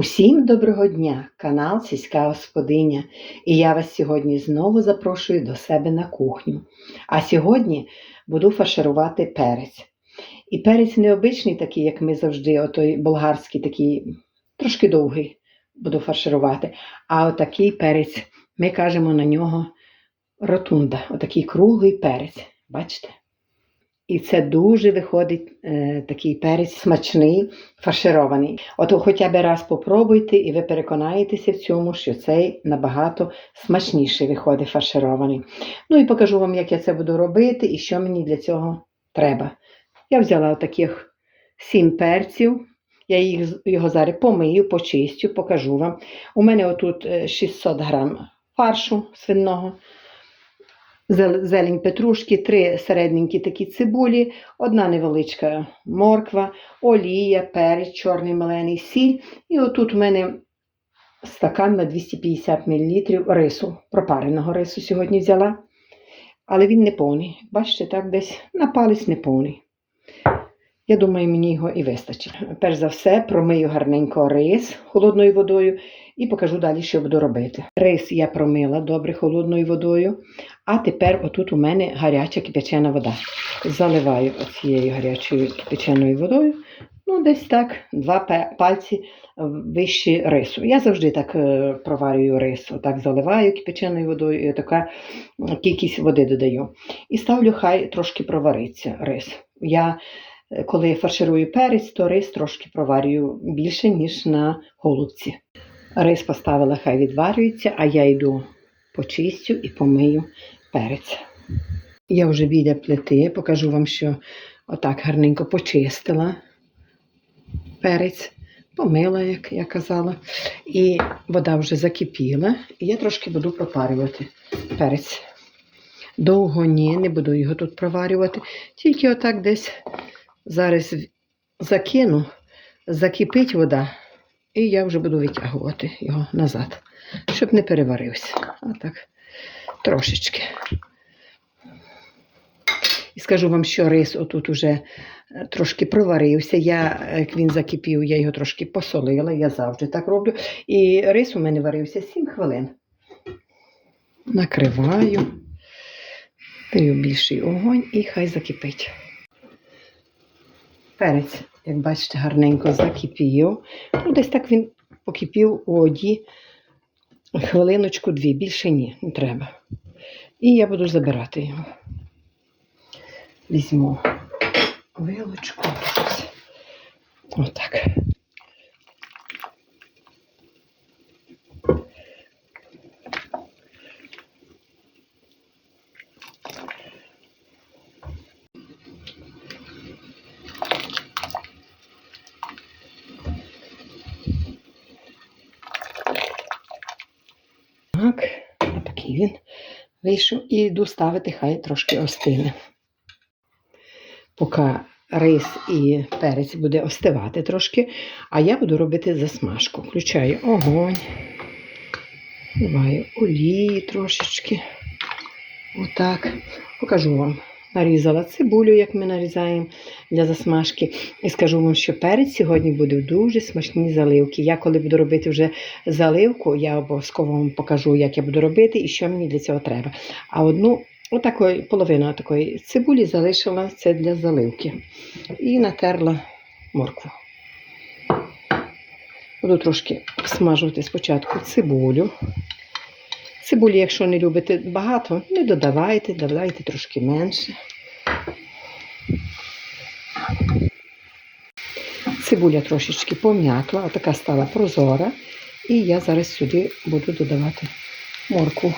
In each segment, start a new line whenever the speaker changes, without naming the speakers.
Усім доброго дня, канал Сільська Господиня. І я вас сьогодні знову запрошую до себе на кухню. А сьогодні буду фарширувати перець. І перець необичний, такий, як ми завжди, отой болгарський, такий трошки довгий буду фарширувати. А отакий перець, ми кажемо на нього ротунда, отакий круглий перець. Бачите? І це дуже виходить е, такий перець смачний, фарширований. От хоча б раз попробуйте, і ви переконаєтеся в цьому, що цей набагато смачніший виходить фарширований. Ну і покажу вам, як я це буду робити і що мені для цього треба. Я взяла таких сім перців. Я їх, його зараз помию, почистю, покажу вам. У мене отут е, 600 грам фаршу свиного зелень петрушки, три середненькі такі цибулі, одна невеличка морква, олія, перець, чорний мелений, сіль. І отут у мене стакан на 250 мл рису, пропареного рису сьогодні взяла. Але він не повний. Бачите, так десь на палець не повний. Я думаю, мені його і вистачить. Перш за все, промию гарненько рис холодною водою і покажу далі, що буду робити. Рис я промила добре холодною водою. А тепер отут у мене гаряча кипячена вода. Заливаю оцією гарячою кипяченою водою. Ну, десь так, два пальці вище рису. Я завжди так е, проварюю рис. Отак заливаю кипяченою водою і така кількість води додаю. І ставлю, хай трошки провариться рис. Я, коли фарширую перець, то рис трошки проварюю більше, ніж на голубці. Рис поставила, хай відварюється, а я йду почистю і помию перець. Я вже біля плити, покажу вам, що отак гарненько почистила перець, помила, як я казала, і вода вже закипіла, і я трошки буду пропарювати перець. Довго ні, не буду його тут проварювати, тільки отак десь зараз закину, закипить вода, і я вже буду витягувати його назад, щоб не переварився. Отак трошечки. І скажу вам, що рис отут уже е, трошки проварився. Я, е, як він закипів, я його трошки посолила, я завжди так роблю. І рис у мене варився 7 хвилин. Накриваю, даю більший огонь і хай закипить. Перець, як бачите, гарненько закипів. Ну, десь так він покипів у воді хвилиночку-дві, більше ні, не треба. І я буду забирати його. Візьму вилочку. Отак. Так, отакий він вийшов і йду ставити, хай трошки остине. Поки рис і перець буде остивати трошки, а я буду робити засмажку. Включаю огонь, вливаю олії трошечки. Отак. Покажу вам. Нарізала цибулю, як ми нарізаємо для засмажки. І скажу вам, що перець сьогодні буде дуже смачні заливки. Я коли буду робити вже заливку, я обов'язково вам покажу, як я буду робити і що мені для цього треба. А одну, отакої, половину такої цибулі залишила це для заливки. І натерла моркву. Буду трошки смажувати спочатку цибулю. Цибулі, якщо не любите багато, не додавайте, додавайте трошки менше. Цибуля трошечки пом'якла, така стала прозора. І я зараз сюди буду додавати морку.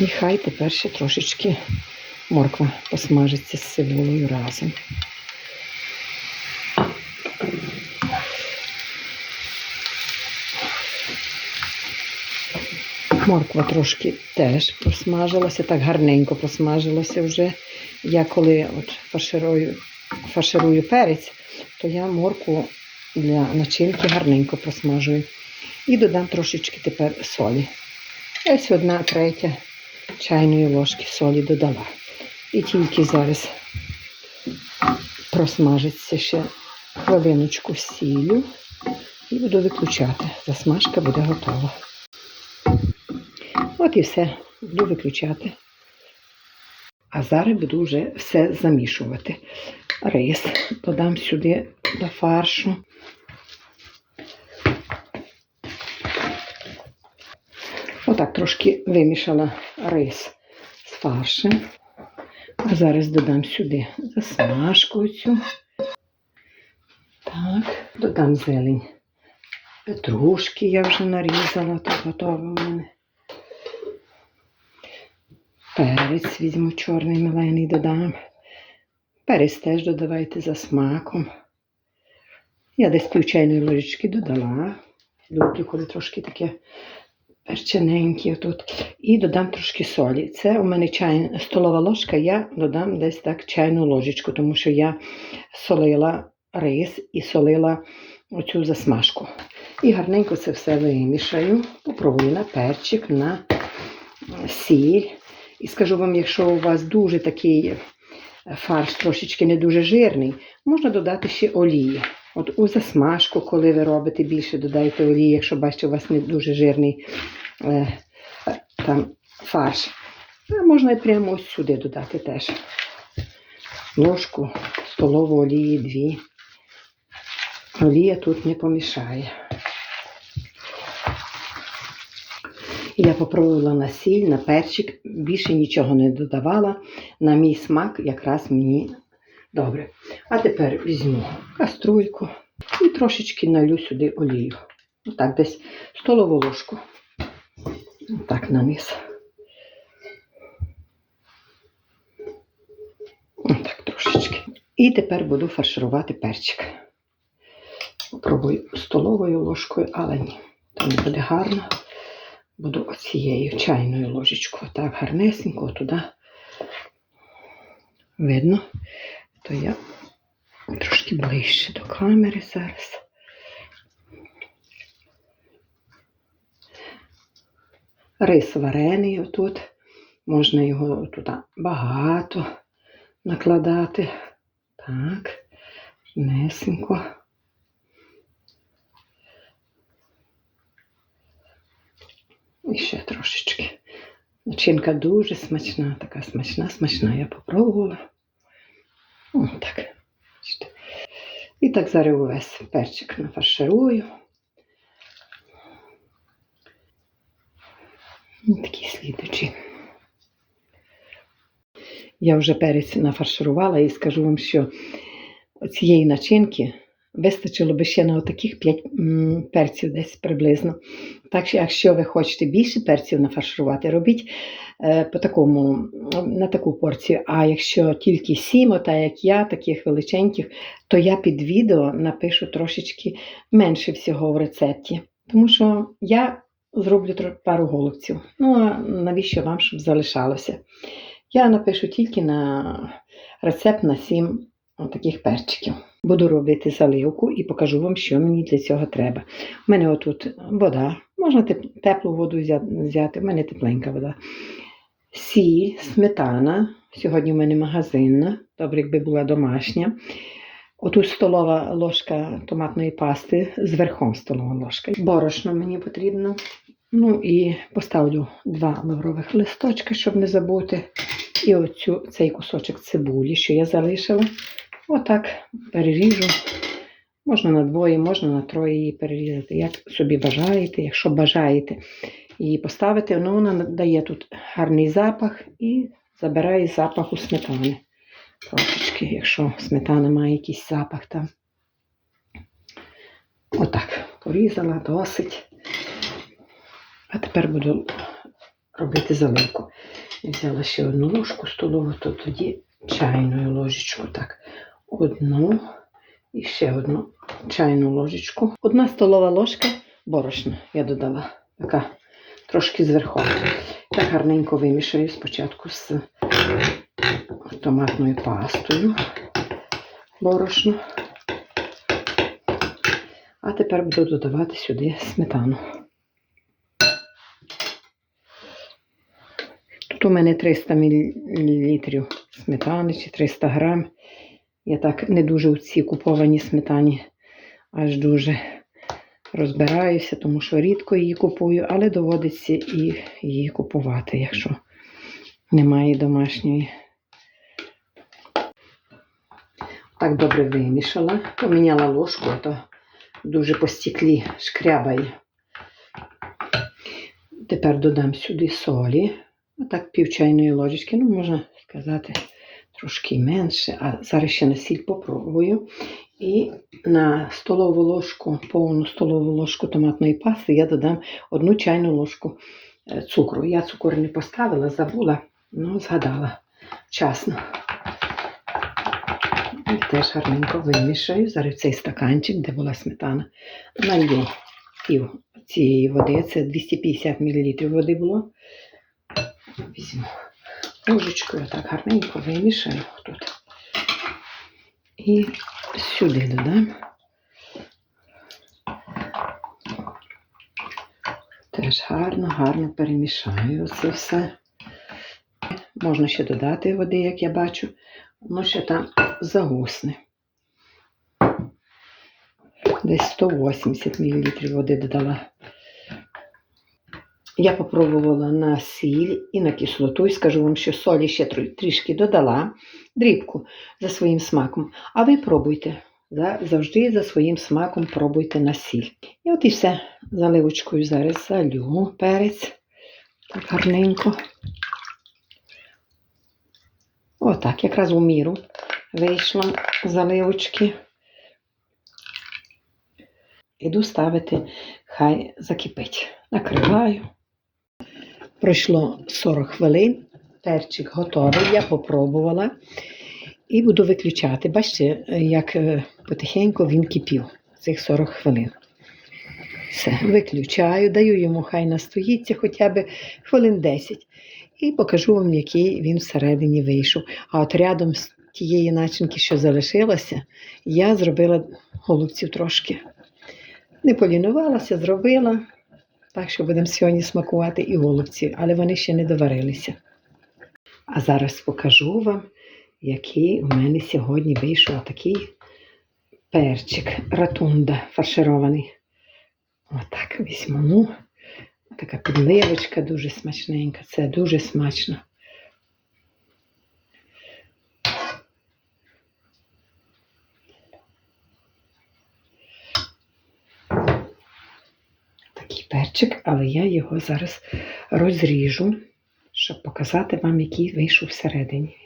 І хай тепер ще трошечки морква посмажиться з цибулею разом. Морква трошки теж посмажилася, так гарненько посмажилася вже. Я коли от фарширую, фарширую перець, то я моркву для начинки гарненько просмажую. І додам трошечки тепер солі. Ось одна третя чайної ложки солі додала. І тільки зараз просмажиться ще хвилиночку сілю і буду виключати. Засмажка буде готова. От і все, буду виключати. А зараз буду вже все замішувати. Рис додам сюди до фаршу. Отак трошки вимішала рис з фаршем. А зараз додам сюди засмажку цю. Так, додам зелень. Петрушки я вже нарізала, то готова в мене. Перець візьму чорний мелений додам. Перець теж додавайте за смаком. Я десь пів чайної ложечки додала. Люблю, коли трошки таке перчененьке тут. І додам трошки солі. Це у мене чай, столова ложка, я додам десь так чайну ложечку, тому що я солила рис і солила оцю засмажку. І гарненько це все вимішаю. Попробую на перчик, на сіль. І скажу вам, якщо у вас дуже такий фарш трошечки не дуже жирний, можна додати ще олії. От у засмажку, коли ви робите більше, додайте олії, якщо бачите, у вас не дуже жирний е, там фарш. А можна і прямо ось сюди додати теж. Ложку столову олії дві. Олія тут не помішає. Я попробувала на сіль, на перчик, більше нічого не додавала. На мій смак якраз мені добре. А тепер візьму каструльку і трошечки налю сюди олію. Отак, десь столову ложку. Так, на низ. Отак трошечки. І тепер буду фарширувати перчик. Попробую столовою ложкою, але ні, то не буде гарно. Буду оцією чайною ложечкою. Так, гарнесенько туди. Видно, то я трошки ближче до камери зараз. Рис варений отут. Можна його туди багато накладати. Так, несенько. І ще трошечки. Начинка дуже смачна, така смачна, смачна. Я попробувала. О, так. І так зараз увесь перчик нафарширую. Такі слідучі. Я вже перець нафарширувала і скажу вам, що цієї начинки вистачило би ще на отаких 5 перців десь приблизно. Так що, якщо ви хочете більше перців нафарширувати, робіть е, по такому, на таку порцію. А якщо тільки 7, та як я, таких величеньких, то я під відео напишу трошечки менше всього в рецепті. Тому що я зроблю пару голубців. Ну, а навіщо вам, щоб залишалося? Я напишу тільки на рецепт на 7 таких перчиків. Буду робити заливку і покажу вам, що мені для цього треба. У мене отут вода, можна теплу воду взяти, у мене тепленька вода. Сіль, сметана. Сьогодні в мене магазинна, добре, якби була домашня. Отут столова ложка томатної пасти, зверхом столова ложка. Борошно мені потрібно. Ну і поставлю два лаврових листочки, щоб не забути. І оцю, цей кусочок цибулі, що я залишила. Отак переріжу. Можна на двоє, можна на троє її перерізати, як собі бажаєте, якщо бажаєте її поставити, ну, вона дає тут гарний запах і забирає запах у сметани. Трошечки, якщо сметана має якийсь запах там. Отак, порізала досить. А тепер буду робити заливку. Взяла ще одну ложку столову, то тоді чайною ложечку. Так, одну і ще одну чайну ложечку. Одна столова ложка борошна я додала. Така трошки зверху. Так гарненько вимішаю спочатку з томатною пастою борошно. А тепер буду додавати сюди сметану. Тут у мене 300 мл сметани чи 300 грам. Я так не дуже у цій купованій сметані аж дуже розбираюся, тому що рідко її купую, але доводиться і її купувати, якщо немає домашньої. Так добре вимішала, поміняла ложку, а то дуже по стіклі шкрябає. Тепер додам сюди солі, отак пів чайної ложечки, ну можна сказати трошки менше, а зараз ще на сіль попробую. І на столову ложку, повну столову ложку томатної пасти я додам одну чайну ложку е, цукру. Я цукор не поставила, забула, ну згадала вчасно. І теж гарненько вимішаю. Зараз цей стаканчик, де була сметана, налью пів цієї води. Це 250 мл води було. Візьму ложечкою, так гарненько вимішаю тут. І сюди додам. Теж гарно, гарно перемішаю це все. Можна ще додати води, як я бачу. Воно ще там загусне. Десь 180 мл води додала. Я попробувала на сіль і на кислоту, і скажу вам, що солі ще трішки додала, дрібку за своїм смаком. А ви пробуйте. За- Завжди за своїм смаком пробуйте на сіль. І от і все. Заливочкою зараз залю перець. Так гарненько. Отак, якраз у міру вийшло заливочки. Іду ставити, хай закипить. Накриваю. Пройшло 40 хвилин, перчик готовий, я попробувала і буду виключати. Бачите, як е, потихеньку він кипів цих 40 хвилин. Все, виключаю, даю йому хай настоїться хоча б хвилин 10. І покажу вам, який він всередині вийшов. А от рядом з тієї начинки, що залишилося, я зробила голубців трошки. Не полінувалася, зробила. Так що будемо сьогодні смакувати і голубці, але вони ще не доварилися. А зараз покажу вам, який у мене сьогодні вийшов такий перчик ратунда фарширований. Отак візьму. Така підливочка дуже смачненька. Це дуже смачно. Такий перчик, але я його зараз розріжу, щоб показати вам, який вийшов всередині.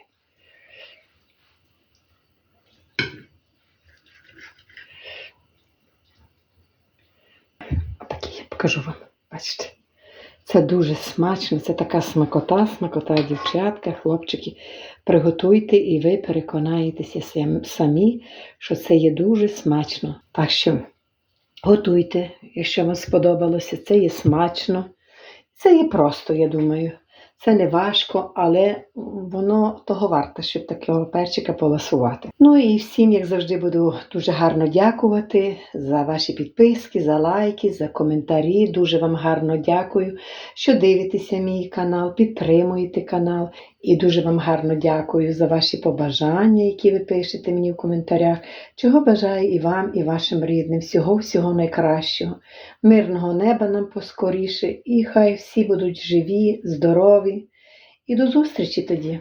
Отакий я покажу вам. Бачите. Це дуже смачно, це така смакота, смакота дівчатка, хлопчики. Приготуйте і ви переконаєтеся самі, що це є дуже смачно. Так що готуйте, якщо вам сподобалося, це є смачно. Це є просто, я думаю. Це не важко, але воно того варте, щоб такого перчика поласувати. Ну і всім, як завжди, буду дуже гарно дякувати за ваші підписки, за лайки, за коментарі. Дуже вам гарно дякую, що дивитеся мій канал, підтримуєте канал. І дуже вам гарно дякую за ваші побажання, які ви пишете мені в коментарях. Чого бажаю і вам, і вашим рідним. Всього-всього найкращого. Мирного неба нам поскоріше, і хай всі будуть живі, здорові. І до зустрічі тоді!